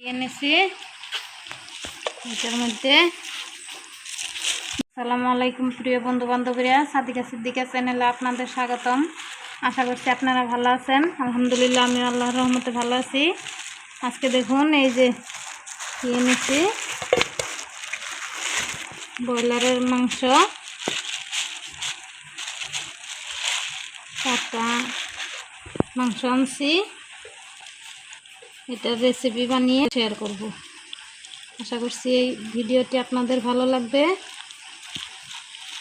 এনেছি। এটার মধ্যে। আসসালামু আলাইকুম প্রিয় বন্ধু বান্ধবীরা সাদিকা সিদ্দিকা চ্যানেলে আপনাদের স্বাগতম। আশা করছি আপনারা ভালো আছেন। আলহামদুলিল্লাহ, আমি আল্লাহর রহমতে ভালো আছি। আজকে দেখুন, এই যে এনেছি। ব্রয়লারের মাংস। চারটা মাংস আনছি। এটার রেসিপি বানিয়ে শেয়ার করব। আশা করছি এই ভিডিওটি আপনাদের ভালো লাগবে।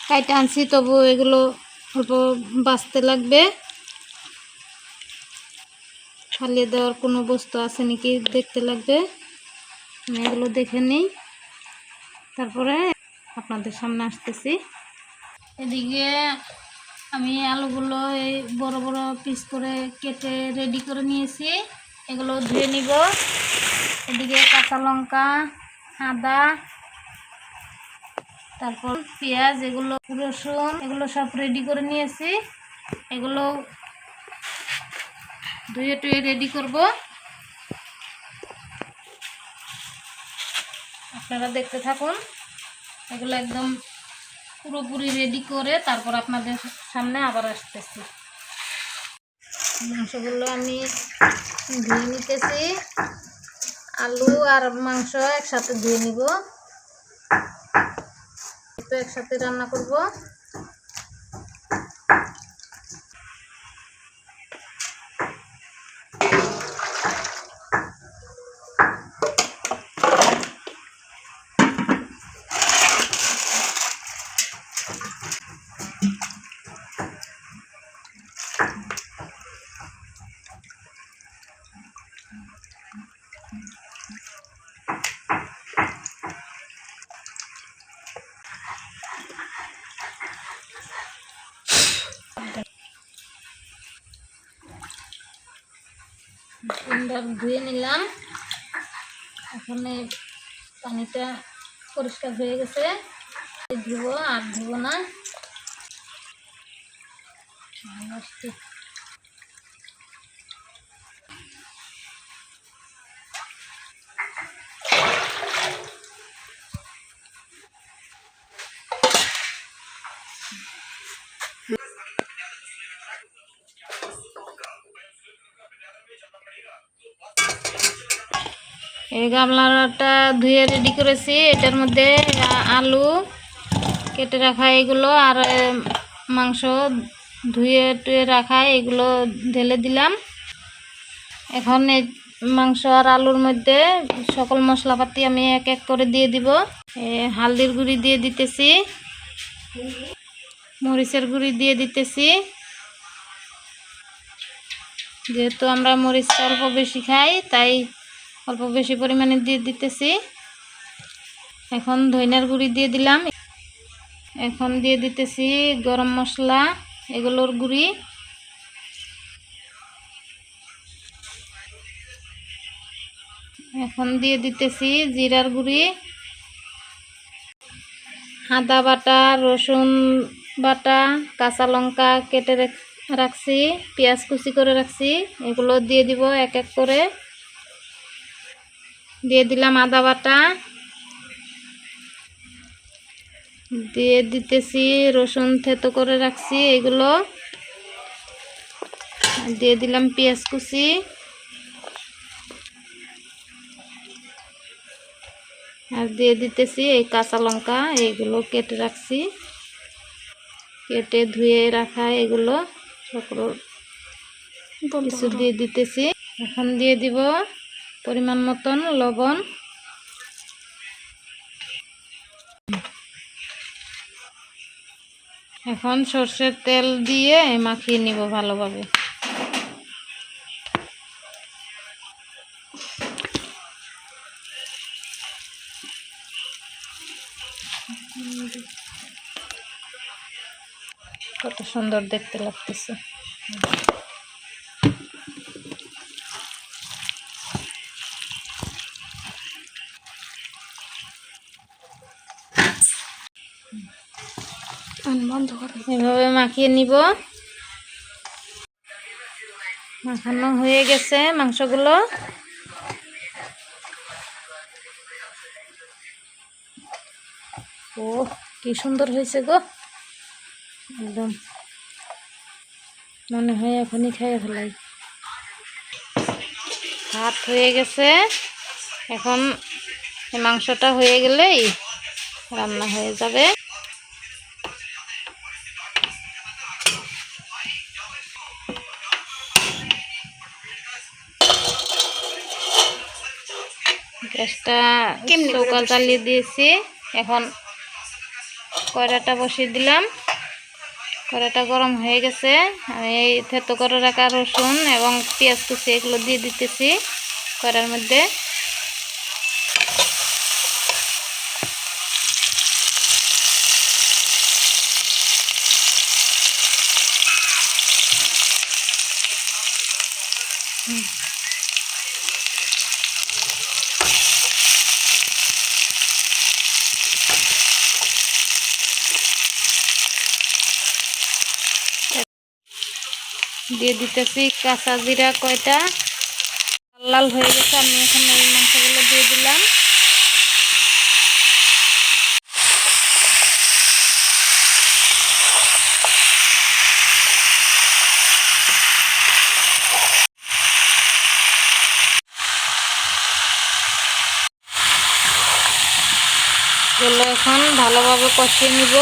কাইটা আনছি তবু এগুলো অল্প বাঁচতে লাগবে। ফালিয়ে দেওয়ার কোনো বস্তু আছে নাকি দেখতে লাগবে। আমি এগুলো দেখে নিই। তারপরে আপনাদের সামনে আসতেছি। এদিকে আমি আলুগুলো এই বড় বড় পিস করে কেটে রেডি করে নিয়েছি। এগুলো ধুয়ে নিব। এদিকে কাঁচা লঙ্কা, আদা, তারপর পেঁয়াজ, এগুলো রসুন, এগুলো সব রেডি করে নিয়েছি। এগুলো ধুয়ে টুয়ে রেডি করব। আপনারা দেখতে থাকুন। এগুলো একদম পুরোপুরি রেডি করে তারপর আপনাদের সামনে আবার আসতেছি। মাংসগুলো আমি ধুয়ে নিতেছি। আলু আর মাংস একসাথে ধুয়ে নিব। তো একসাথে রান্না করব। সুন্দর ধুয়ে নিলাম। এখন পানিটা পরিষ্কার হয়ে গেছে। ধুবো আর ধুবো না। এই গামলাটা ধুয়ে রেডি করেছি। এটার মধ্যে আলু কেটে রাখা এগুলো আর মাংস ধুয়ে টুয়ে রাখা এগুলো ঢেলে দিলাম। এখন মাংস আর আলুর মধ্যে সকল মশলাপাতি আমি এক এক করে দিয়ে দিব। হালদির গুঁড়ি দিয়ে দিতেছি। মরিচের গুঁড়ি দিয়ে দিতেছি। যেহেতু আমরা মরিচটা অল্প বেশি খাই, তাই অল্প বেশি পরিমাণে দিয়ে দিতেছি। এখন ধইনার গুঁড়ি দিয়ে দিলাম। এখন দিয়ে দিতেছি গরম মশলা, এগুলোর গুঁড়ি। এখন দিয়ে দিতেছি জিরার গুঁড়ি। আদা বাটা, রসুন বাটা, কাঁচা লঙ্কা কেটে রাখছি, পেঁয়াজ কুচি করে রাখছি, এগুলো দিয়ে দিব এক এক করে। দিয়ে দিলাম আদা বাটা। দিয়ে দিতেছি রসুন থেতো করে রাখছি এগুলো। দিয়ে দিলাম পেঁয়াজ কুচি। আর দিয়ে দিতেছি এই কাঁচা লঙ্কা এইগুলো কেটে রাখছি। কেটে ধুয়ে রাখা এগুলো। সকল কিছু দিয়ে দিতেছি। এখন দিয়ে দিব পরিমাণ মতন লবণ। এখন সর্ষের তেল দিয়ে মাখিয়ে নিব ভালোভাবে। কত সুন্দর দেখতে লাগতেছে। এভাবে মাখিয়ে নিব। মাখানো হয়ে গেছে মাংসগুলো। ও, কি সুন্দর হয়েছে গো। একদম। মনে হয় এখনই খেয়ে ফেলাই। ভাত হয়ে গেছে। এখন মাংসটা হয়ে গেলেই রান্না হয়ে যাবে। গ্যাসটা চৌকা চালিয়ে দিয়েছি। এখন কয়রাটা বসিয়ে দিলাম। কড়াটা গরম হয়ে গেছে। আমি এই থেতো করে রাখা রসুন এবং পেঁয়াজ কুচি এগুলো দিয়ে দিতেছি কড়ার মধ্যে। দিয়ে দিতেছি কাঁচা জিরা কয়টা। লাল লাল হয়ে গেছে, আমি এখন এই মাংসগুলো দিয়ে দিলাম। এখন ভালোভাবে কষিয়ে নিব।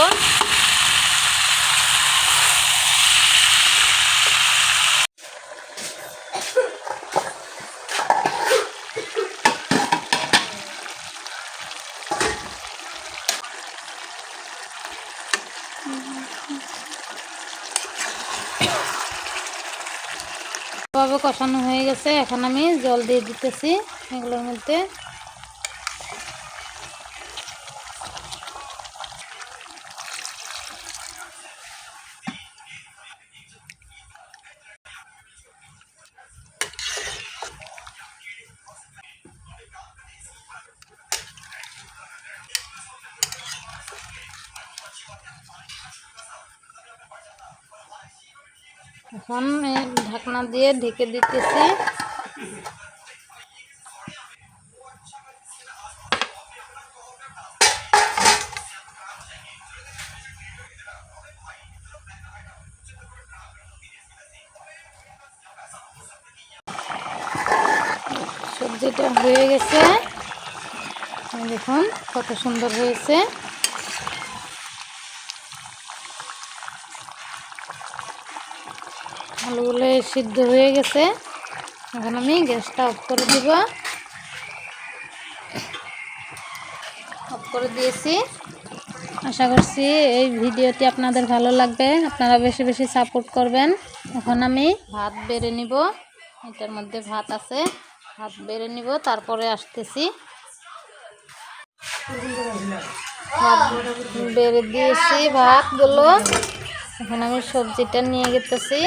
কষানো হয়ে গেছে। এখন আমি জল দিয়ে দিতেছি এগুলোর মধ্যে। এখন ঢাকনা দিয়ে ঢেকে দিতেছি। সবজিটা হয়ে গেছে। দেখুন কত সুন্দর হয়েছে। আলুগুলো সিদ্ধ হয়ে গেছে। এখন আমি গ্যাসটা অফ করে দিব। অফ করে দিয়েছি। আশা করছি এই ভিডিওটি আপনাদের ভালো লাগবে। আপনারা বেশি বেশি সাপোর্ট করবেন। এখন আমি ভাত বেড়ে নিব। এটার মধ্যে ভাত আছে। ভাত বেড়ে নিব, তারপরে আসতেছি। ভাত বেড়ে দিয়েছি ভাতগুলো। এখন আমি সবজিটা নিয়ে গেতেছি।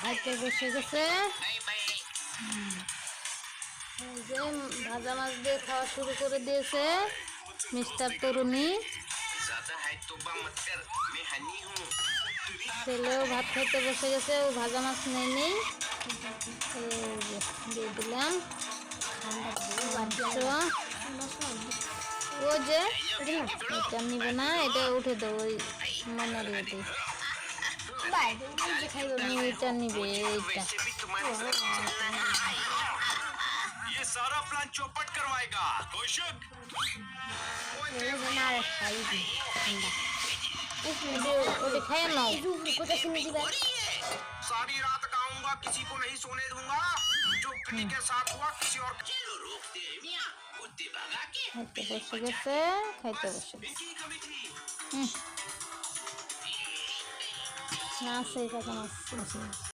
ভাইতে বসে গেছে। যে ভাজা মাছ দিয়ে খাওয়া শুরু করে দিয়েছে মিস্টার তরুণী। ছেলেও ভাত খাইতে বসে গেছে, ও ভাজা মাছ নেয়নি দিয়ে দিলাম। ও যে, এটা নিব না, এটা উঠে দেবো ওই মনে রেখে এটা নিবে এইটা ये भी तुम्हारे ये सारा प्लान चौपट करवाएगा कौशक ওটা খাই নাও सारी रात गाऊंगा किसी को नहीं सोने दूंगा जो किसी के साथ हुआ किसी और খাইতে বসে গেছে খাইতে বসে গেছে হুম না সেই কথা মাছ